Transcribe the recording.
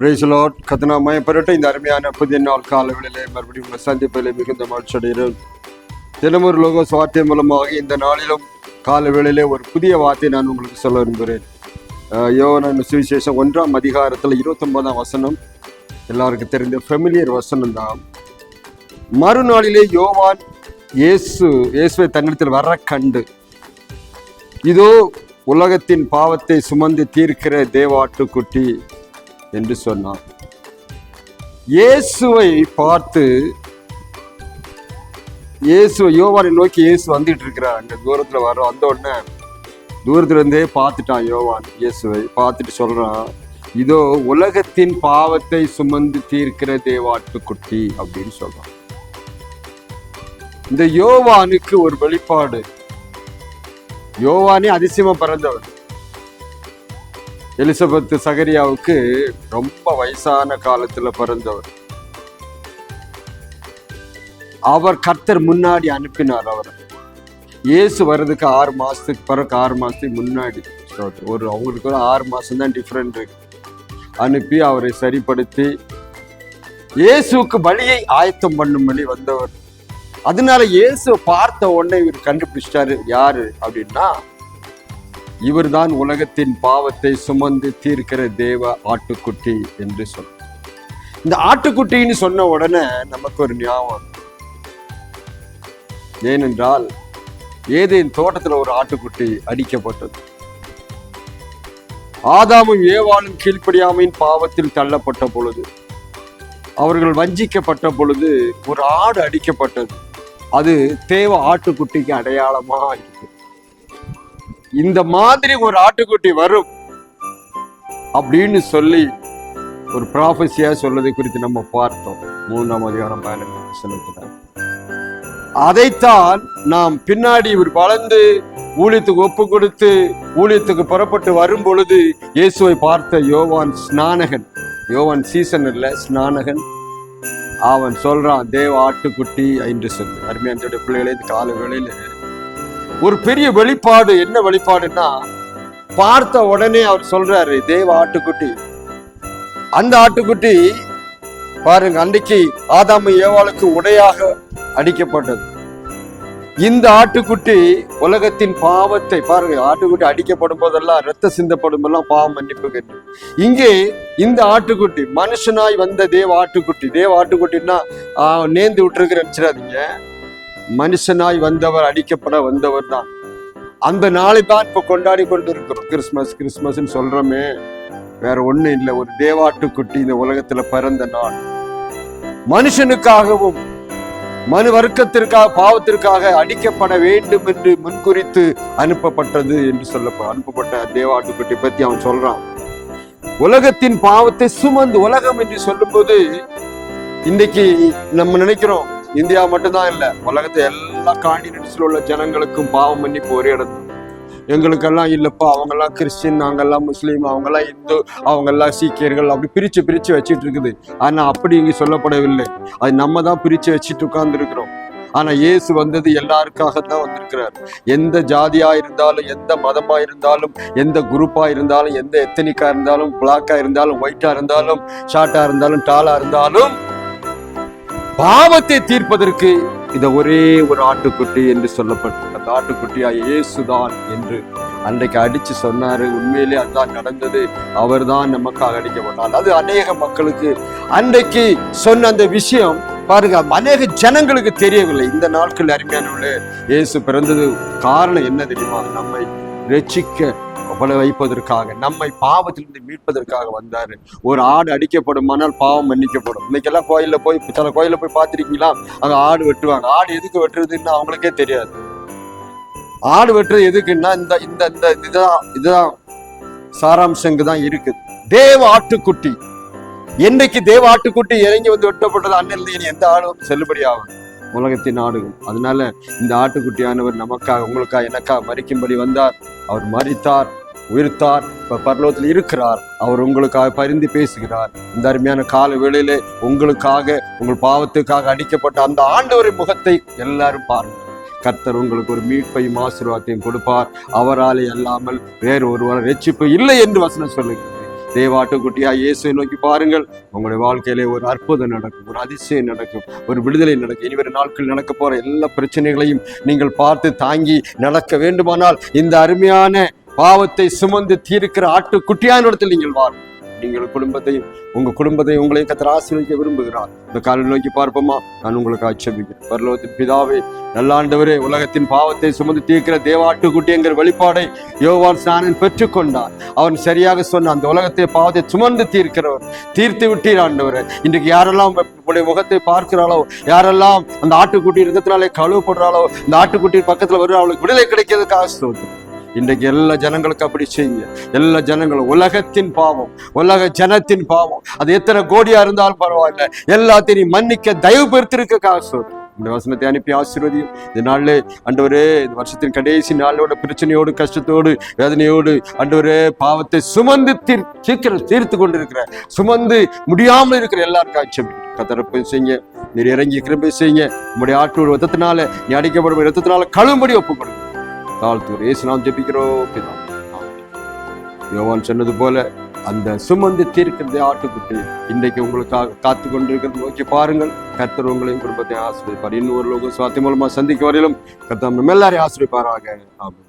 பிரைஸ்லாட் கத்தனா மயப்பரட்ட இந்த அருமையான புதிய நாள் காலங்களிலே மறுபடியும் உங்களை சந்திப்பதிலே மிகுந்த மகிழ்ச்சி அடைகிறேன் தினமொரு லோக சுவார்த்தை மூலமாக இந்த நாளிலும் கால வேளையிலே ஒரு புதிய வார்த்தை நான் உங்களுக்கு சொல்ல விரும்புகிறேன். அஹ் சுவிசேஷம் ஒன்றாம் அதிகாரத்தில் இருபத்தொன்பதாம் வசனம். எல்லாருக்கும் தெரிந்த ஃபெமிலியர் வசனம் தான். மறுநாளிலே யோவான் இயேசு இயேசுவை தன்னிடத்தில் வர கண்டு இதோ உலகத்தின் பாவத்தை சுமந்து தீர்க்கிற தேவாட்டுக்குட்டி என்று சொன்னார் இயேசுவை பார்த்து இயேசு யோவானை நோக்கி இயேசு வந்துட்டு இருக்கிறார். அங்க தூரத்துல வர வந்த உடனே தூரத்திலிருந்தே பார்த்துட்டான் யோவான். இயேசுவை பார்த்துட்டு சொல்றான் இதோ உலகத்தின் பாவத்தை சுமந்து தீர்க்கிற தேவாட்டுக்குட்டி அப்படின்னு சொல்றான். இந்த யோவானுக்கு ஒரு வெளிப்பாடு. யோவானே அதிசயமா பிறந்தவர். எலிசபெத் சகரியாவுக்கு ரொம்ப வயசான காலத்துல பிறந்தவர். அவர் கர்த்தர் முன்னாடி அனுப்பினார் அவரை. இயேசு வர்றதுக்கு ஆறு மாசத்துக்கு பிறகு ஆறு மாசத்துக்கு முன்னாடி. ஒரு அவங்களுக்கு ஒரு ஆறு மாசம் தான் டிஃப்ரெண்ட் இருக்கு. அனுப்பி அவரை சரிப்படுத்தி இயேசுவுக்கு வழியை ஆயத்தம் பண்ணும்படி வந்தவர். அதனால இயேசு பார்த்த உடனே இவர் கண்டுபிடிச்சிட்டாரு யாரு? அப்படின்னா இவர்தான் உலகத்தின் பாவத்தை சுமந்து தீர்க்கிற தேவ ஆட்டுக்குட்டி என்று சொன்னார் இந்த ஆட்டுக்குட்டின்னு சொன்ன உடனே நமக்கு ஒரு ஞாபகம் ஏனென்றால் ஏதேன் தோட்டத்துல ஒரு ஆட்டுக்குட்டி அடிக்கப்பட்டது. ஆதாமும் ஏவாளும் கீழ்ப்படியாமையின் பாவத்தில் தள்ளப்பட்ட பொழுது அவர்கள் வஞ்சிக்கப்பட்ட பொழுது ஒரு ஆடு அடிக்கப்பட்டது. அது தேவ ஆட்டுக்குட்டிக்கு அடையாளமா இருக்கு இந்த மாதிரி ஒரு ஆட்டுக்குட்டி வரும் அப்படின்னு சொல்லி ஒரு ப்ராஃபஸியா சொல்றது குறித்து நம்ம பார்த்தோம். மூணாம் அதிகாரம் பதினெட்டு வசனத்துல. அதைத்தான் நாம் பின்னாடி இவர் வளர்ந்து ஊழியத்துக்கு ஒப்பு கொடுத்து ஊழியத்துக்கு புறப்பட்டு வரும் பொழுது இயேசுவை பார்த்த யோவான் ஸ்நானகன் யோவான் சீசன் இல்ல ஸ்நானகன் அவன் சொல்றான் தேவ ஆட்டுக்குட்டி என்று சொல்லு. அருமையான பிள்ளைகளே இந்த கால வேளையில ஒரு பெரிய வெளிப்பாடு என்ன வெளிப்பாடுன்னா பார்த்த உடனே அவர் சொல்றாரு தேவ ஆட்டுக்குட்டி. அந்த ஆட்டுக்குட்டி பாருங்க அன்றைக்கு ஆதாம ஏவாளுக்கு உடையாக அடிக்கப்பட்டது. இந்த ஆட்டுக்குட்டி உலகத்தின் பாவத்தை பாருங்க ஆட்டுக்குட்டி அடிக்கப்படும் போதெல்லாம் ரத்த சிந்தப்படும் போதெல்லாம் பாவம் மன்னிப்பு கேட்டு. இங்கே இந்த ஆட்டுக்குட்டி மனுஷனாய் வந்த தேவ ஆட்டுக்குட்டி தேவ ஆட்டுக்குட்டின்னா நேர்ந்து விட்டுருக்கிற நினைச்சிடாதீங்க. மனுஷனாய் வந்தவர் அடிக்கப்பட வந்தவர் தான் அந்த நாளை தான் இப்ப கொண்டாடி கொண்டு இருக்கிறோம் கிறிஸ்மஸ் கிறிஸ்மஸ்ன்னு சொல்றோமே. வேற ஒன்றும் இல்லை. ஒரு தேவாட்டுக்குட்டி இந்த உலகத்துல பிறந்த நாள். மனுஷனுக்காகவும் மனு வர்க்கத்திற்காக பாவத்திற்காக அடிக்கப்பட வேண்டும் என்று முன்குறித்து அனுப்பப்பட்டது என்று சொல்லப்படும் அனுப்பப்பட்ட தேவாட்டுக்குட்டி பத்தி அவன் சொல்றான். உலகத்தின் பாவத்தை சுமந்து உலகம் என்று சொல்லும்போது இன்னைக்கு நம்ம நினைக்கிறோம் இந்தியா மட்டும்தான் இல்லை உலகத்தை எல்லா காண்டினென்ட்ஸில் உள்ள ஜனங்களுக்கும் பாவம் மன்னிப்பு ஒரே இடத்துல. எங்களுக்கெல்லாம் இல்லைப்பா அவங்கெல்லாம் கிறிஸ்டின் நாங்கள்லாம் முஸ்லீம் அவங்கெல்லாம் இந்து அவங்கெல்லாம் சீக்கியர்கள் அப்படி பிரித்து பிரித்து வச்சுட்டு இருக்குது. ஆனால் அப்படி இங்கே சொல்லப்படவில்லை. அது நம்ம தான் பிரித்து வச்சுட்டு உட்காந்துருக்குறோம் ஆனால் இயேசு வந்தது எல்லாருக்காக தான் வந்திருக்கிறார். எந்த ஜாதியாக இருந்தாலும் எந்த மதமாக இருந்தாலும் எந்த குரூப்பாக இருந்தாலும் எந்த எத்தனிக்காக இருந்தாலும் பிளாக்காக இருந்தாலும் ஒயிட்டாக இருந்தாலும் ஷார்ட்டாக இருந்தாலும் டாலாக இருந்தாலும் பாவத்தை தீர்ப்பதற்கு இந்த ஒரே ஒரு ஆட்டுக்குட்டி என்று சொல்லப்பட்டது அந்த ஆட்டுக்குட்டியா இயேசுதான் என்று அன்றைக்கு அடிச்சு சொன்னாரு. உண்மையிலே அதுதான் நடந்தது. அவர்தான் நமக்காக அடிக்கப்பட்டார் அது அநேக மக்களுக்கு அன்றைக்கு சொன்ன அந்த விஷயம் பாருங்க அநேக ஜனங்களுக்கு தெரியவில்லை. இந்த நாட்கள் அருமையானவர்களே இயேசு பிறந்தது காரணம் என்ன தெரியுமா? நம்மை ரட்சிக்க பல வைப்பதற்காக நம்மை பாவத்திலிருந்து மீட்பதற்காக வந்தார். ஒரு ஆடு அடிக்கப்படுமானால் பாவம் மன்னிக்கப்படும். இன்னைக்கெல்லாம் கோயிலில் போய் சில கோயில்ல போய் பார்த்துருக்கீங்களா? அங்கே ஆடு வெட்டுவாங்க. ஆடு எதுக்கு வெட்டுறதுன்னு அவங்களுக்கே தெரியாது. ஆடு வெட்டுறது எதுக்குன்னா இந்த இந்த இந்த இதுதான் இதுதான் சாராம்சங்கு தான் இருக்குது தேவ ஆட்டுக்குட்டி. என்னைக்கு தேவ ஆட்டுக்குட்டி இறங்கி வந்து வெட்டப்பட்டது அண்ணன் இனி எந்த ஆடும் செல்லுபடி ஆகும் உலகத்தின் ஆடுகள். அதனால இந்த ஆட்டுக்குட்டியானவர் நமக்காக உங்களுக்காக எனக்காக மறிக்கும்படி வந்தார். அவர் மறித்தார் உயிர்த்தார். இப்ப பரலோகத்தில் இருக்கிறார். அவர் உங்களுக்காக பரிந்து பேசுகிறார். இந்த அருமையான கால வேளையிலே உங்களுக்காக உங்கள் பாவத்துக்காக அடிக்கப்பட்ட அந்த ஆண்டவரின் முகத்தை எல்லாரும் பாருங்கள். கர்த்தர் உங்களுக்கு ஒரு மீட்பையும் ஆசீர்வாதத்தையும் கொடுப்பார். அவராலே அல்லாமல் வேறு ஒருவர் ரட்சிப்பு இல்லை என்று வசனம் சொல்லுகிறது. தேவாட்டுக்குட்டியா இயேசுவை நோக்கி பாருங்கள். உங்களுடைய வாழ்க்கையிலே ஒரு அற்புதம் நடக்கும் ஒரு அதிசயம் நடக்கும் ஒரு விடுதலை நடக்கும். இனி வரும் நாட்கள் நடக்க போற எல்லா பிரச்சனைகளையும் நீங்கள் பார்த்து தாங்கி நடக்க வேண்டுமானால் இந்த அருமையான பாவத்தை சுமந்து தீர்க்கிற ஆட்டுக்குட்டியானிடத்தில் நீங்கள் வாருங்கள் நீங்கள் குடும்பத்தையும் உங்க குடும்பத்தையும் உங்களையும் கத்திர ஆசீர்வதிக்க விரும்புகிறார். இந்த காலை நோக்கி பார்ப்போமா? நான் உங்களுக்கு ஆட்சேபிக்கிறேன் பரலோகத்தின் பிதாவே நல்லாண்டவரே உலகத்தின் பாவத்தை சுமந்து தீர்க்கிற தேவாட்டுக்குட்டி என்கிற வெளிப்பாடை யோவான் ஸ்நானன் பெற்றுக்கொண்டார். அவன் சரியாக சொன்ன அந்த உலகத்தை பாவத்தை சுமந்து தீர்க்கிறவர் தீர்த்து விட்டீர் ஆண்டவரே. இன்றைக்கு யாரெல்லாம் உங்களுடைய முகத்தை பார்க்கிறாளோ யாரெல்லாம் அந்த ஆட்டுக்குட்டி இருந்ததுனாலே கழுவப்படுறாளோ அந்த ஆட்டுக்குட்டி பக்கத்தில் வருவாளோ அவளுக்கு விடுதலை கிடைக்கிறதுக்காக ஸ்தோத்திரம். இன்றைக்கு எல்லா ஜனங்களுக்கு அப்படி செய்யுங்க. எல்லா ஜனங்களும் உலகத்தின் பாவம் உலக ஜனத்தின் பாவம். அது எத்தனை கோடியா இருந்தாலும் பரவாயில்ல. எல்லாத்தையும் மன்னிக்க தயவு பெருத்திருக்காக காசு. இந்த வசனத்தை அனுப்பி ஆசீர்வதியும். இந்த நாள்ல அண்டவரே இந்த வருஷத்தின் கடைசி நாளோட பிரச்சனையோடு கஷ்டத்தோடு வேதனையோடு அண்டவரே பாவத்தை சுமந்து தீர் சீக்கிரம் தீர்த்து கொண்டிருக்கிற சுமந்து முடியாமல் இருக்கிற எல்லாருக்கும் ஆட்சேபி கத்தரப்பை செய்யுங்க. நீர் இறங்கி கிருப்பை செய்யுங்க. உங்களுடைய ஆற்றோட ரத்தத்தினால நீ அடிக்கப்படும் ரத்தத்தினால கழும்படி ஒப்பு கொடுங்க தாழ்த்தூர் ஏசு நாம் ஜெபிக்கிறோம் யோவான் சொன்னது போல அந்த சுமந்து தீர்க்கிறது ஆட்டுக்குட்டி இன்றைக்கு உங்களுக்காக காத்து கொண்டிருக்கிறது. நோக்கி பாருங்கள் கர்த்தர் உங்களையும் குடும்பத்தை ஆசிரியப்பார் இன்னும் ஒரு லோகம் சுவாத்தி மூலமா சந்திக்க வரையிலும் கர்த்தர் நம்ம எல்லாரையும் ஆசிரியப்பாராக ஆமென்.